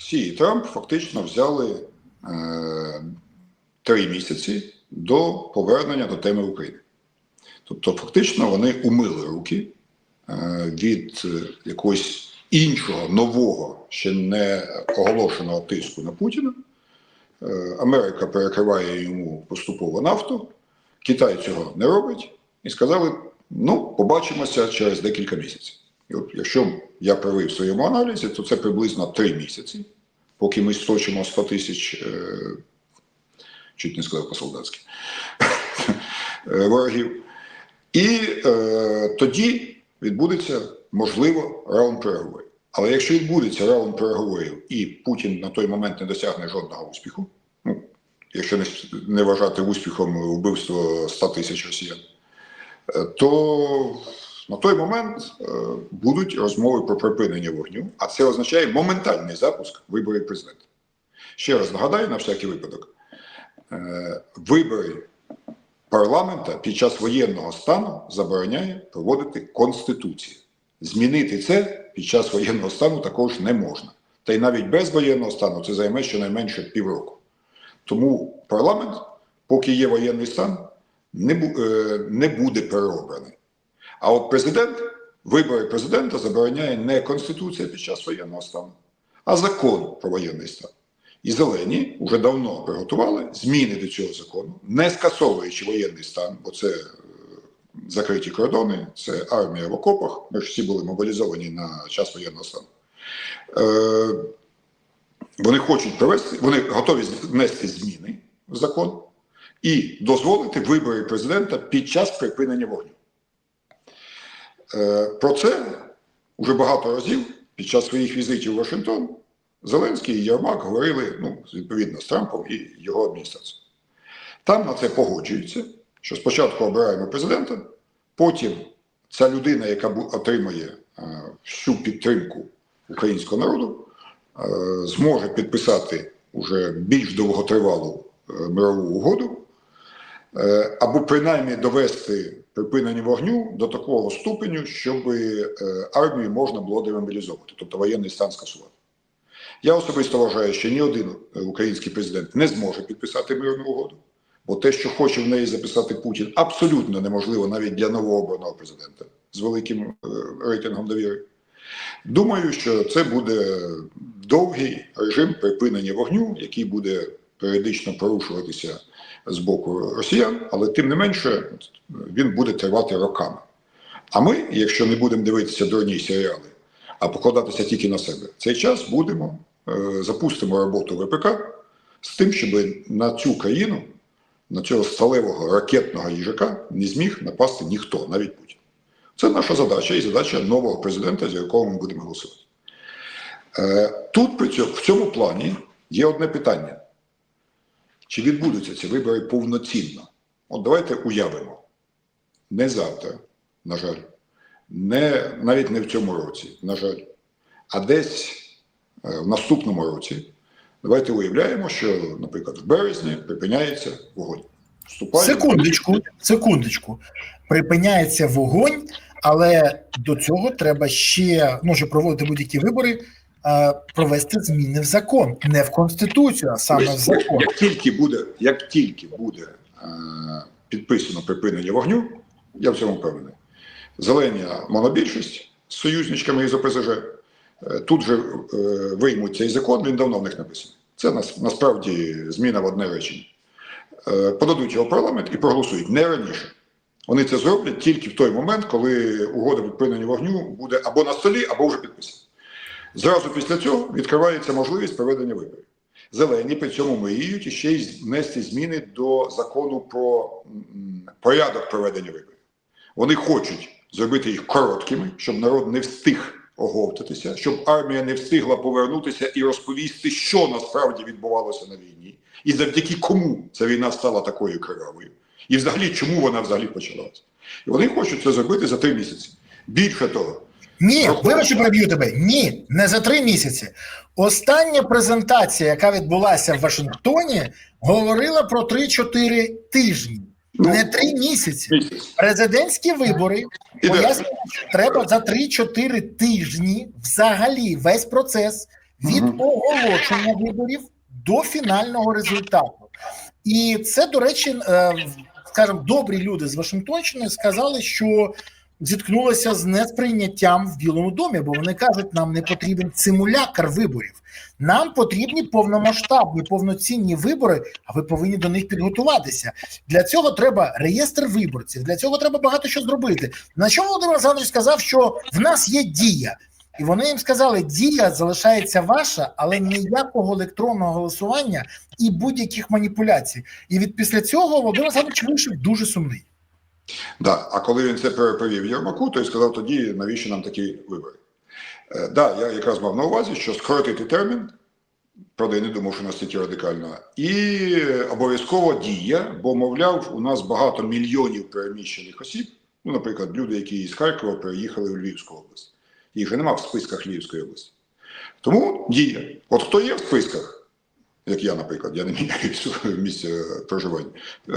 Сі і Трамп фактично взяли е, три місяці до повернення до теми України. Тобто, фактично, вони умили руки е, від якогось іншого нового, ще не оголошеного тиску на Путіна. Е, Америка перекриває йому поступово нафту, Китай цього не робить, і сказали: ну, побачимося через декілька місяців. І от якщо я правий в своєму аналізі, то це приблизно три місяці, поки ми сточимо 100 тисяч, е, чуть не сказав по-солдатськи, е, ворогів. І е, тоді відбудеться, можливо, раунд переговорів. Але якщо відбудеться раунд переговорів і Путін на той момент не досягне жодного успіху, ну, якщо не, не вважати успіхом вбивство 100 тисяч росіян, е, то на той момент е, будуть розмови про припинення вогню, а це означає моментальний запуск виборів президента. Ще раз нагадаю на всякий випадок: е, вибори парламента під час воєнного стану забороняє проводити Конституція. Змінити це під час воєнного стану також не можна. Та й навіть без воєнного стану це займе щонайменше півроку. Тому парламент, поки є воєнний стан, не, е, не буде переобраний. А от президент, вибори президента забороняє не Конституція під час воєнного стану, а закон про воєнний стан. І зелені вже давно приготували зміни до цього закону, не скасовуючи воєнний стан, бо це е, закриті кордони, це армія в окопах. Ми ж всі були мобілізовані на час воєнного стану. Е, вони хочуть провести, вони готові внести зміни в закон і дозволити вибори президента під час припинення вогню. Е, Про це вже багато разів під час своїх візитів у Вашингтон Зеленський і Єрмак говорили ну, відповідно з Трампом і його адміністрацією. Там на це погоджуються, що спочатку обираємо президента, потім ця людина, яка отримає е, всю підтримку українського народу, е, зможе підписати уже більш довготривалу мирову угоду, або принаймні довести припинення вогню до такого ступеню, щоб е, армію можна було демобілізовувати, тобто воєнний стан скасувати. Я особисто вважаю, що ні один е, український президент не зможе підписати мирну угоду, бо те, що хоче в неї записати Путін, абсолютно неможливо навіть для новообраного президента з великим е, рейтингом довіри. Думаю, що це буде довгий режим припинення вогню, який буде періодично порушуватися з боку росіян, але тим не менше він буде тривати роками. А ми, якщо не будемо дивитися дурні серіали, а покладатися тільки на себе, цей час будемо е, запустимо роботу ВПК з тим, щоб на цю країну, на цього сталевого ракетного їжака не зміг напасти ніхто, навіть Путін. Це наша задача і задача нового президента, за якого ми будемо голосувати. Е, Тут при цьому, в цьому плані є одне питання: чи відбудуться ці вибори повноцінно? От давайте уявимо. Не завтра, на жаль, не, навіть не в цьому році, на жаль, а десь е, в наступному році. Давайте уявляємо, що, наприклад, в березні припиняється вогонь. Вступає Секундочку, секундочку. Припиняється вогонь, але до цього треба ще, ну, проводити будь-які вибори, провести зміни в закон, не в конституцію, а саме в закон. Як тільки буде, як тільки буде е, підписано припинення вогню, я в цьому впевнений. Зелені монобільшість з союзничками із ОПЗЖ е, тут же е, виймуть цей закон, він давно в них написаний. Це нас, насправді зміна в одне речення. Е, подадуть його в парламент і проголосують не раніше. Вони це зроблять тільки в той момент, коли угода припинення вогню буде або на столі, або вже підписана. Зразу після цього відкривається можливість проведення виборів. Зелені при цьому мріють і ще й внести зміни до закону про порядок проведення виборів. Вони хочуть зробити їх короткими, щоб народ не встиг оговтатися, щоб армія не встигла повернутися і розповісти, що насправді відбувалося на війні, і завдяки кому ця війна стала такою кривавою, і взагалі чому вона взагалі почалася. І вони хочуть це зробити за три місяці. Більше того, Ні, Проходить. вибач, що переб'ю тебе. Ні, не за три місяці. Остання презентація, яка відбулася в Вашингтоні, говорила про 3-4 тижні, Ну, не три місяці. Президентські вибори пояснюють, що треба за 3-4 тижні взагалі весь процес від оголошення виборів до фінального результату. І це, до речі, е, скажімо, добрі люди з Вашингтонщини сказали, що зіткнулися з несприйняттям в Білому домі, бо вони кажуть, нам не потрібен симулятор виборів. Нам потрібні повномасштабні, повноцінні вибори, а ви повинні до них підготуватися. Для цього треба реєстр виборців. Для цього треба багато що зробити. На що Володимир Олександрович сказав, що в нас є дія. І вони їм сказали, дія залишається ваша, але ніякого електронного голосування і будь-яких маніпуляцій. І від після цього Володимир Олександрович вийшов дуже сумний. Да. А коли він це переповів Єрмаку, то й сказав тоді, навіщо нам такі вибори. Е, да, я якраз мав на увазі, що скоротити термін, правда, я не думав, що настільки радикально, і обов'язково дія, бо, мовляв, у нас багато мільйонів переміщених осіб, ну, наприклад, люди, які із Харкова переїхали в Львівську область. Їх же нема в списках Львівської області. Тому дія. От хто є в списках, як я, наприклад, я не міняю місця проживання, е,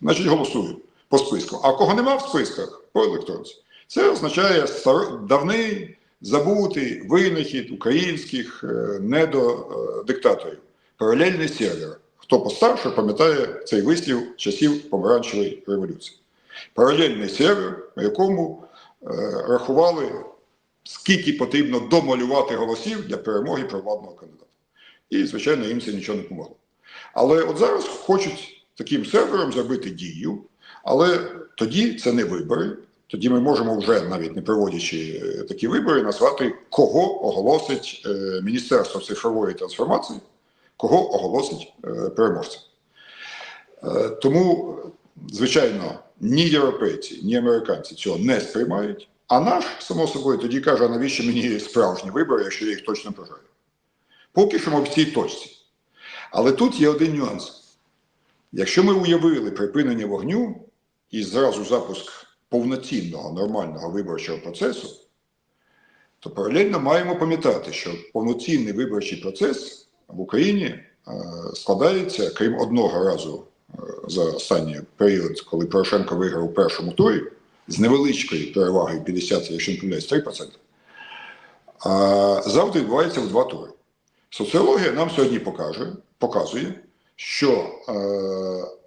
значить голосую по списку. А кого нема в списках по електронці. Це означає давний забутий винахід українських е, недодиктаторів. Паралельний сервер. Хто постарше, пам'ятає цей вислів часів помаранчевої революції. Паралельний сервер, на якому е, рахували, скільки потрібно домалювати голосів для перемоги провладного кандидата. І, звичайно, їм це нічого не помогло. Але от зараз хочуть таким сервером зробити дію, але тоді це не вибори. Тоді ми можемо вже, навіть не проводячи е, такі вибори, назвати, кого оголосить е, Міністерство цифрової трансформації, кого оголосить е, переможцем. Тому, звичайно, ні європейці, ні американці цього не сприймають. А наш, само собою, тоді каже, а навіщо мені справжні вибори, якщо я їх точно бажаю. Поки що ми в цій точці. Але тут є один нюанс. Якщо ми уявили припинення вогню і зразу запуск повноцінного нормального виборчого процесу, то паралельно маємо пам'ятати, що повноцінний виборчий процес в Україні е, складається, крім одного разу е, за останній період, коли Порошенко виграв у першому турі з невеличкою перевагою 50, якщо не помиляюсь, 3%, а завжди відбувається в два тури. Соціологія нам сьогодні покаже, показує, що е,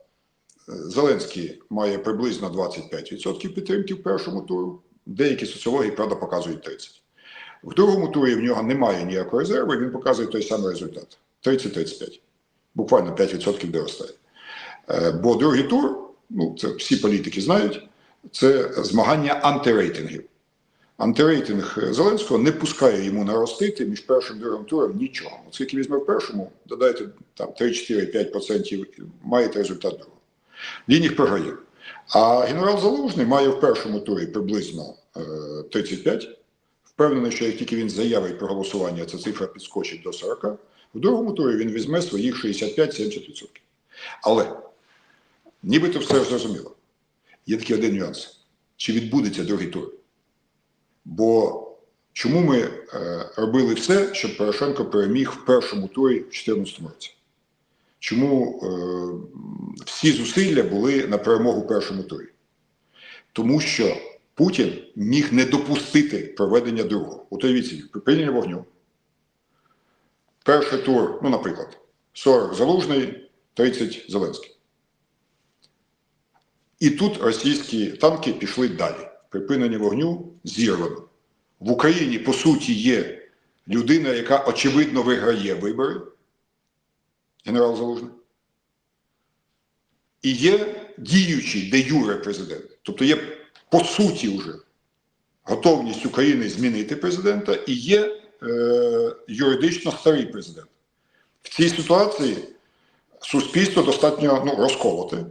Зеленський має приблизно 25% підтримки в першому туру. Деякі соціології, правда, показують 30%. В другому турі в нього немає ніякої резерви, він показує той самий результат 30-35. Буквально 5% доростає. Е, Бо другий тур, ну це всі політики знають, це змагання антирейтингів. Антирейтинг Зеленського не пускає йому наростити між першим і другим туром нічого. Оскільки візьме в першому, додайте там 3-4-5%, маєте результат другого. Він їх програє. А генерал Залужний має в першому турі приблизно е, 35. Впевнений, що як тільки він заявить про голосування, ця цифра підскочить до 40. В другому турі він візьме своїх 65-70%. Але нібито все зрозуміло. Є такий один нюанс: чи відбудеться другий тур? Бо чому ми е, робили все, щоб Порошенко переміг в першому турі в 2014 році? Чому е, всі зусилля були на перемогу першому турі? Тому що Путін міг не допустити проведення другого. От уявіть, припинення вогню. Перший тур, ну, наприклад, 40 Залужний, 30 Зеленський. І тут російські танки пішли далі. Припинення вогню зірвано. В Україні, по суті, є людина, яка очевидно виграє вибори генерал Залужний. І є діючий де юре президент. Тобто є по суті вже готовність України змінити президента, і є е, юридично старий президент. В цій ситуації суспільство достатньо ну, розколоте.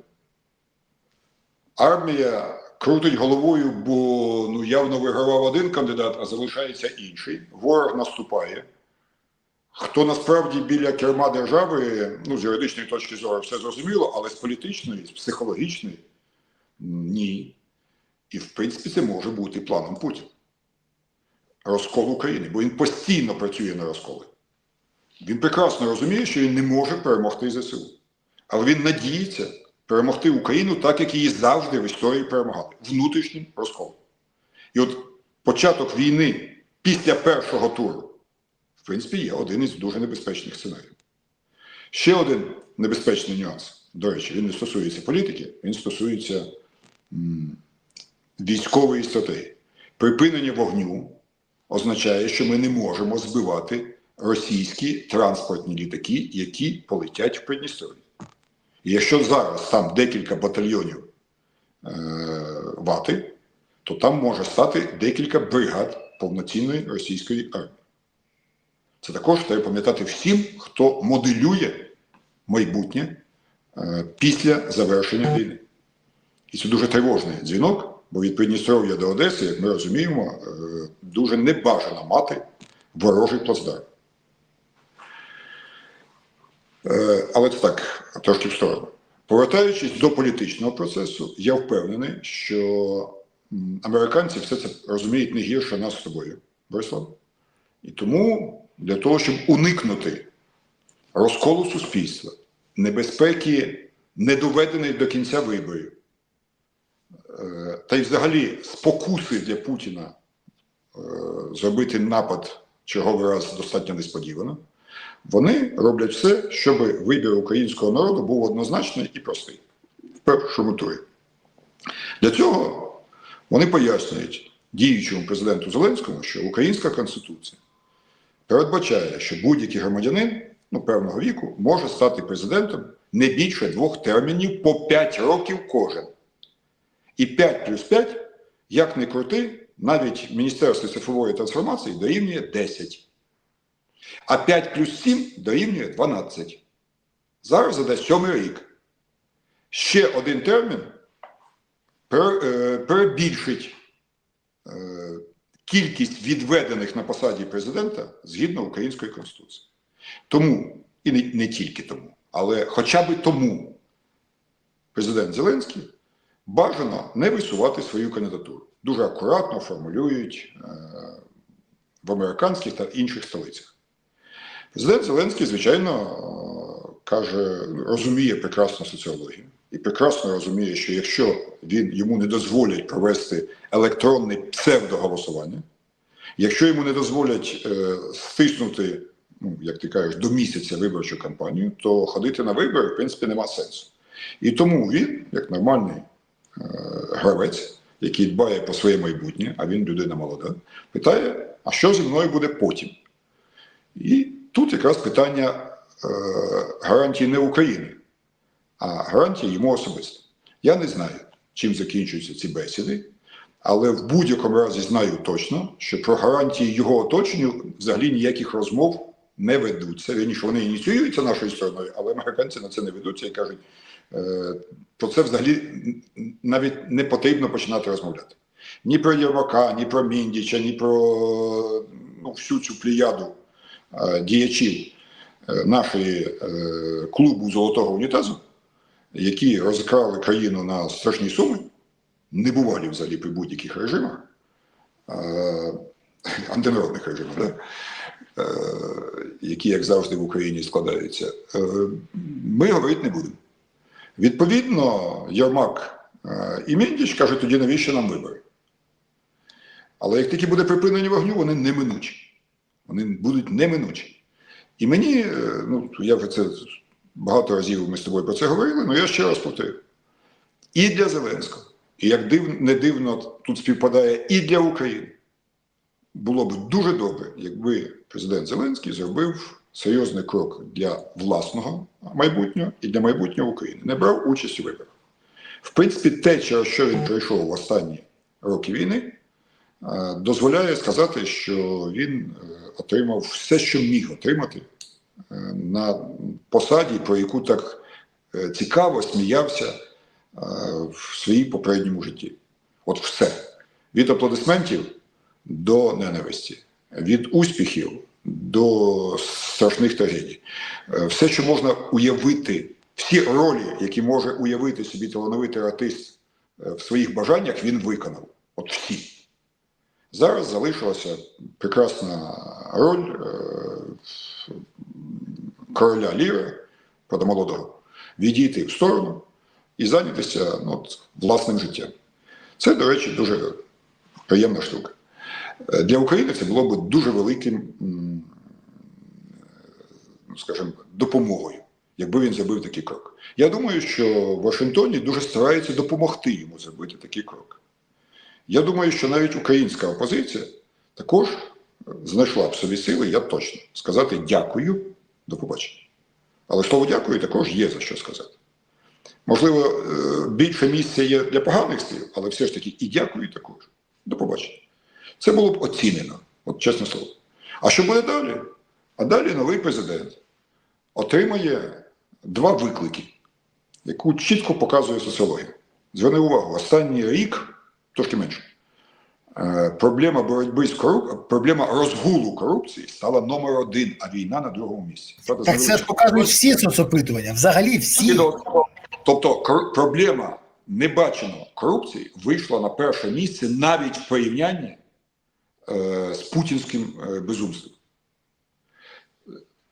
Армія крутить головою, бо ну, явно вигравав один кандидат, а залишається інший. Ворог наступає. Хто насправді біля керма держави, ну, з юридичної точки зору, все зрозуміло, але з політичної, з психологічної ні. І, в принципі, це може бути планом Путіна. Розкол України, бо він постійно працює на розколи. Він прекрасно розуміє, що він не може перемогти ЗСУ. Але він надіється перемогти Україну так, як її завжди в історії перемагали внутрішнім розколом. І от початок війни після першого туру принципі, є один із дуже небезпечних сценаріїв. Ще один небезпечний нюанс. До речі, він не стосується політики, він стосується м, військової стратегії. Припинення вогню означає, що ми не можемо збивати російські транспортні літаки, які полетять в Придністров'я. І якщо зараз там декілька батальйонів е, вати, то там може стати декілька бригад повноцінної російської армії. Це також треба пам'ятати всім, хто моделює майбутнє е, після завершення війни. І це дуже тривожний дзвінок, бо від Придністров'я до Одеси, як ми розуміємо, е, дуже небажано мати ворожий плацдарм. Е, Але це так, трошки в сторону. Повертаючись до політичного процесу, я впевнений, що американці все це розуміють не гірше нас з тобою, Борислав. І тому для того, щоб уникнути розколу суспільства, небезпеки недоведених до кінця виборів, е, та й взагалі спокуси для Путіна е, зробити напад черговий раз достатньо несподівано, вони роблять все, щоб вибір українського народу був однозначний і простий в першому турі. Для цього вони пояснюють діючому президенту Зеленському, що українська конституція передбачає, що будь-який громадянин ну, певного віку може стати президентом не більше двох термінів по 5 років кожен. І 5 плюс 5, як не крути, навіть Міністерство цифрової трансформації дорівнює 10. А 5 плюс 7 дорівнює 12. Зараз заде сьомий рік. Ще один термін е, перебільшить е, кількість відведених на посаді президента згідно української конституції. Тому, і не, не тільки тому, але хоча б тому президент Зеленський бажано не висувати свою кандидатуру. Дуже акуратно формулюють е, в американських та інших столицях. Президент Зеленський, звичайно, каже, розуміє прекрасно соціологію і прекрасно розуміє, що якщо він йому не дозволять провести електронне псевдоголосування, якщо йому не дозволять е, стиснути, ну як ти кажеш, до місяця виборчу кампанію, то ходити на вибори в принципі нема сенсу. І тому він, як нормальний е, гравець, який дбає про своє майбутнє, а він людина молода, питає: а що зі мною буде потім? І тут якраз питання гарантії не України, а гарантії йому особисто. Я не знаю, чим закінчуються ці бесіди, але в будь-якому разі знаю точно, що про гарантії його оточенню взагалі ніяких розмов не ведуться. Вірніше, вони ініціюються нашою стороною, але американці на це не ведуться і кажуть, е, про це взагалі навіть не потрібно починати розмовляти. Ні про Єрмака, ні про Міндіча, ні про ну, всю цю плеяду е, діячів е, е, клубу Золотого унітазу, які розкрали країну на страшні суми, небувалі взагалі при будь-яких режимах, е, антинародних режимах, да? які, як завжди, в Україні складаються, ми говорити не будемо. Відповідно, Єрмак е, і Міндіч кажуть, тоді навіщо нам вибори? Але як тільки буде припинення вогню, вони неминучі. Вони будуть неминучі. І мені, е, ну, я вже це багато разів ми з тобою про це говорили, але я ще раз повторю. І для Зеленського, і як див, не дивно тут співпадає і для України, було б дуже добре, якби президент Зеленський зробив серйозний крок для власного майбутнього і для майбутнього України. Не брав участь у виборах. В принципі, те, через що він пройшов в останні роки війни, дозволяє сказати, що він е, отримав все, що міг отримати е, на посаді, про яку так е, цікаво сміявся е, в своїй попередньому житті. От все. Від аплодисментів до ненависті, від успіхів до страшних трагедій. Е, Все, що можна уявити, всі ролі, які може уявити собі талановитий артист е, в своїх бажаннях, він виконав. От всі. Зараз залишилася прекрасна роль е, короля правда молодого, відійти в сторону і зайнятися ну, власним життям. Це, до речі, дуже приємна штука. Е, Для України це було б дуже великим скажімо, допомогою, якби він зробив такий крок. Я думаю, що в Вашингтоні дуже стараються допомогти йому зробити такий крок. Я думаю, що навіть українська опозиція також знайшла б собі сили, я точно, сказати дякую, до побачення. Але слово дякую також є за що сказати. Можливо, е, більше місця є для поганих слів, але все ж таки і дякую також. До побачення. Це було б оцінено, от чесне слово. А що буде далі? А далі новий президент отримає два виклики, яку чітко показує соціологія. Зверни увагу, останній рік, трошки менше, е, проблема боротьби з коруп... проблема розгулу корупції стала номер один, а війна на другому місці. Правда, Так це ж показують всі соцопитування, взагалі всі. Тобто кор- проблема небаченого корупції вийшла на перше місце навіть в порівнянні е, з путінським е, безумством.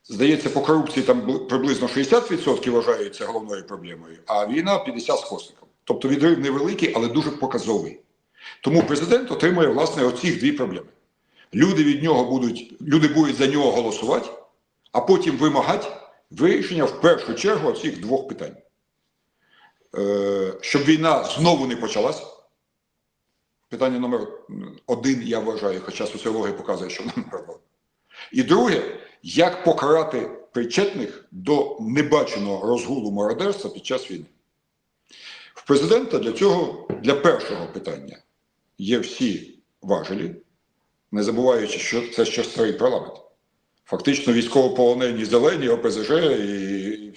Здається, по корупції там приблизно 60% вважаються головною проблемою, а війна 50 з хвостиком. Тобто відрив невеликий, але дуже показовий. Тому президент отримує власне оці дві проблеми. Люди від нього будуть, люди будуть за нього голосувати, а потім вимагати вирішення в першу чергу цих двох питань. Е, щоб війна знову не почалась. Питання номер один, я вважаю, хоча соціологія показує, що номер два. І друге, як покарати причетних до небаченого розгулу мародерства під час війни. В президента для цього, для першого питання, є всі важелі, не забуваючи, що це ще старий парламент. Фактично військовополонені зелені, ОПЗЖ і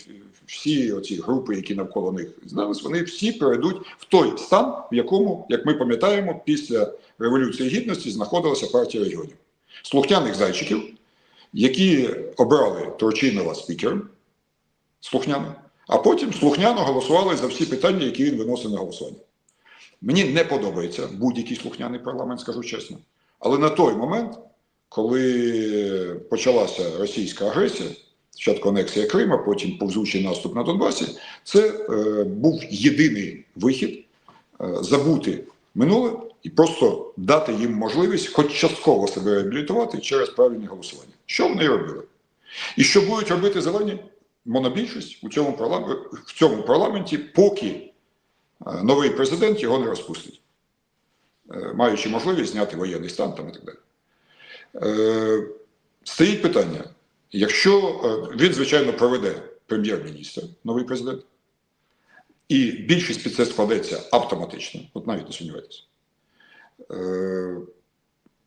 всі оці групи, які навколо них знались, вони всі перейдуть в той стан, в якому, як ми пам'ятаємо, після Революції Гідності знаходилася партія регіонів. Слухняних зайчиків, які обрали Турчинова спікером, слухняно, а потім слухняно голосували за всі питання, які він виносив на голосування. Мені не подобається будь-який слухняний парламент, скажу чесно. Але на той момент, коли почалася російська агресія, спочатку анексія Крима, потім повзучий наступ на Донбасі, це е, був єдиний вихід е, забути минуле і просто дати їм можливість хоч частково себе реабілітувати через правильне голосування. Що вони робили? І що будуть робити зелені? Монобільшість у цьому парламенті, в цьому парламенті, поки новий президент його не розпустить, е, маючи можливість зняти воєнний стан там і так далі. Е, Стоїть питання: якщо е, він, звичайно, проведе прем'єр-міністр, новий президент, і більшість під це складеться автоматично, от навіть не сумнівайтеся. Е,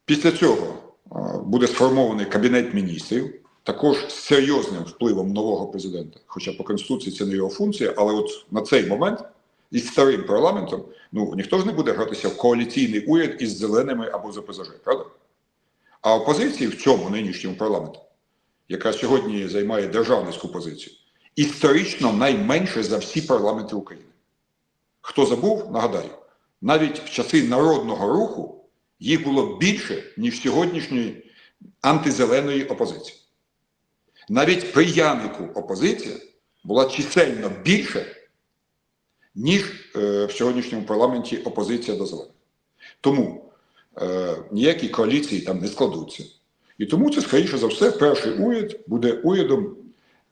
Після цього е, буде сформований кабінет міністрів, також з серйозним впливом нового президента. Хоча по Конституції це не його функція, але от на цей момент із старим парламентом ну ніхто ж не буде гратися в коаліційний уряд із зеленими або з ОПЗЖ, правда? А опозиції в цьому нинішньому парламенті, яка сьогодні займає державницьку позицію, історично найменше за всі парламенти України. Хто забув, нагадаю, навіть в часи народного руху їх було більше, ніж сьогоднішньої антизеленої опозиції. Навіть при Янику опозиція була чисельно більше, ніж е, в сьогоднішньому парламенті опозиція до зелених. Тому е, ніякі коаліції там не складуться. І тому це, скоріше за все, перший уряд буде урядом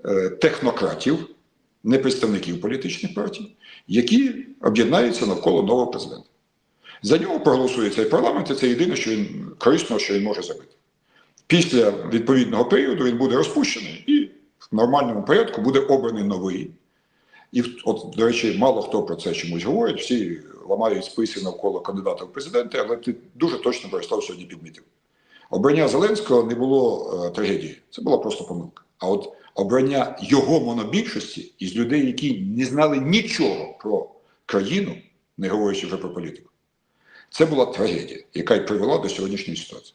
е, технократів, не представників політичних партій, які об'єднаються навколо нового президента. За нього проголосує цей парламент, і це єдине, що він корисно, що він може зробити. Після відповідного періоду він буде розпущений і в нормальному порядку буде обраний новий. І от, до речі, мало хто про це чомусь говорить, всі ламають списи навколо кандидата в президенти, але ти дуже точно Борислав сьогодні підмітив. Обрання Зеленського не було е, трагедії, це була просто помилка. А от обрання його монобільшості із людей, які не знали нічого про країну, не говорячи вже про політику, це була трагедія, яка й привела до сьогоднішньої ситуації.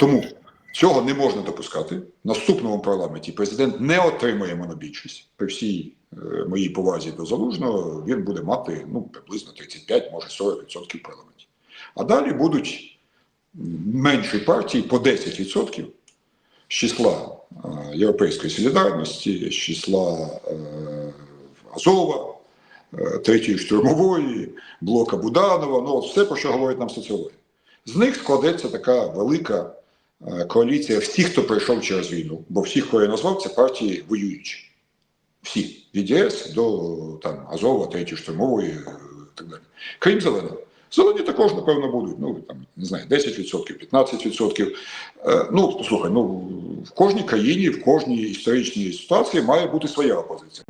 Тому цього не можна допускати. В наступному парламенті президент не отримує монобільшість. При всій моїй повазі до залужного він буде мати ну, приблизно 35, може 40% в парламенті. А далі будуть менші партії по 10% з числа е, Європейської солідарності, з числа е, Азова, е, третьої штурмової, блока Буданова, ну все, про що говорить нам соціологія. З них складеться така велика е, коаліція всіх, хто пройшов через війну, бо всіх, кого я назвав, це партії воюючі. Всі від ЄС до там, Азова, третьої штурмової е, і так далі. Крім зеленого. Зелені також, напевно, будуть. Ну, там, не знаю, 10%, 15%. Е, ну, слухай, ну, в кожній країні, в кожній історичній ситуації має бути своя опозиція.